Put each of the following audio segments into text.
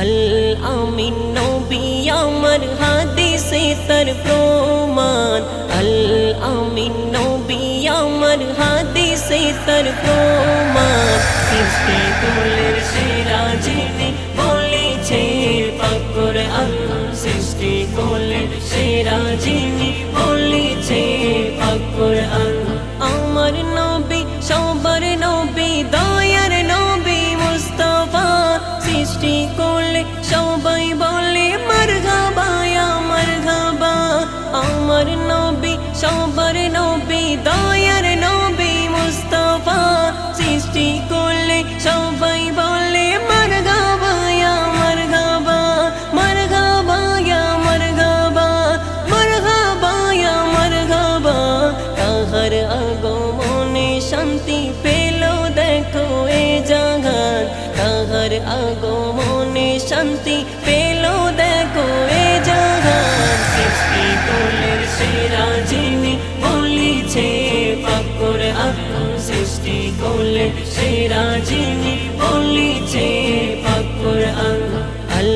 আল আমিন নবী আমার হাদিসে তার প্রমাণ। আল আমিন নবী আমার হাদিসে তার প্রমাণ। সৃষ্টি কুলের সেরা যিনি বলেছে পাকর আল্লাহ সৃষ্টি কুলের সেরা যিনি বলেছে পাকর আল্লাহ আগমনে শান্তি পেল দেখো এ জাগান সৃষ্টি কোলের সেরা যিনি বলিছে, পাকর আল্লাহ সৃষ্টি কোলের সেরা যিনি বলিছে, পাকর আল্লাহ আল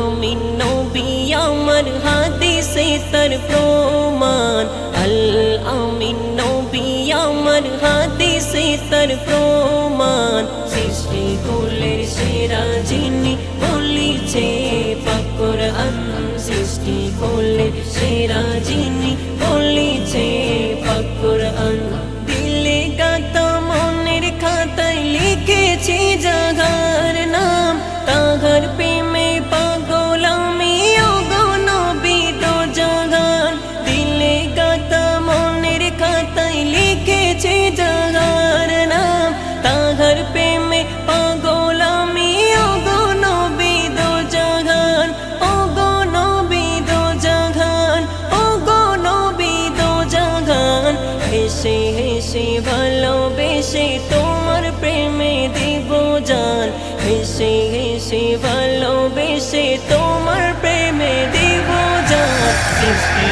আমিন নবী আমার হাদিসে তার প্রমাণ। আল আমিন নবী আমার হাদিসে তার প্রমাণ। সৃষ্টি কুলের সেরা যিনি প্রেমে দিব জান। হেসে হেসে ভালোবেসে তোমার প্রেমে দিব জান। সৃষ্টি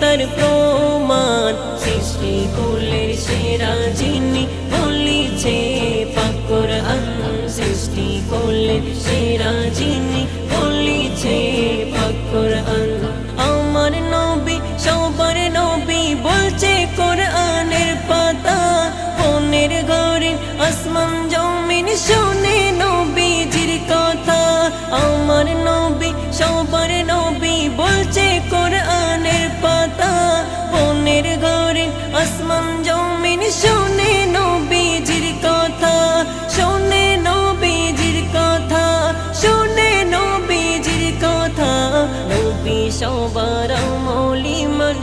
তার প্রমাণ। সৃষ্টি কুলের সেরা যিনি বলিছে পাকর সৃষ্টি কুলের সেরা যিনি বলিছে পাকর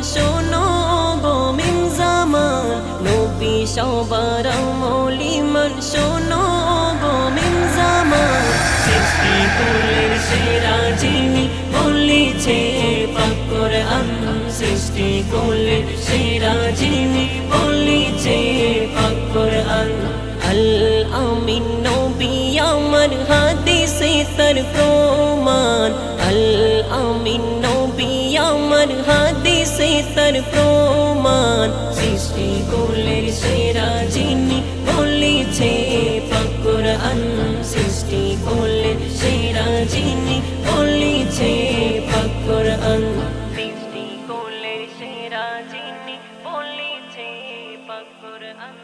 শোনো গো মিম জামান নবী সবার মৌলি মন শোনো গো জামান সৃষ্টি কুলের সেরা যিনি বলিছে পাকর আল্লাহ সৃষ্টি কুলের সেরা যিনি বলিছে পাকর আল আমিন নবী আমার হাদিসে তার প্রমাণ। আল আমিন নবী আমার হাদিসে তার প্রমাণ, সৃষ্টি করলেন সেরা যিনি। বলেছে পাকুর আল্লাহ সৃষ্টি করলেন সেরা যিনি। বলেছে পাকুর আল্লাহ সৃষ্টি করলেন সেরা যিনি। বলেছে পাকুর আল্লাহ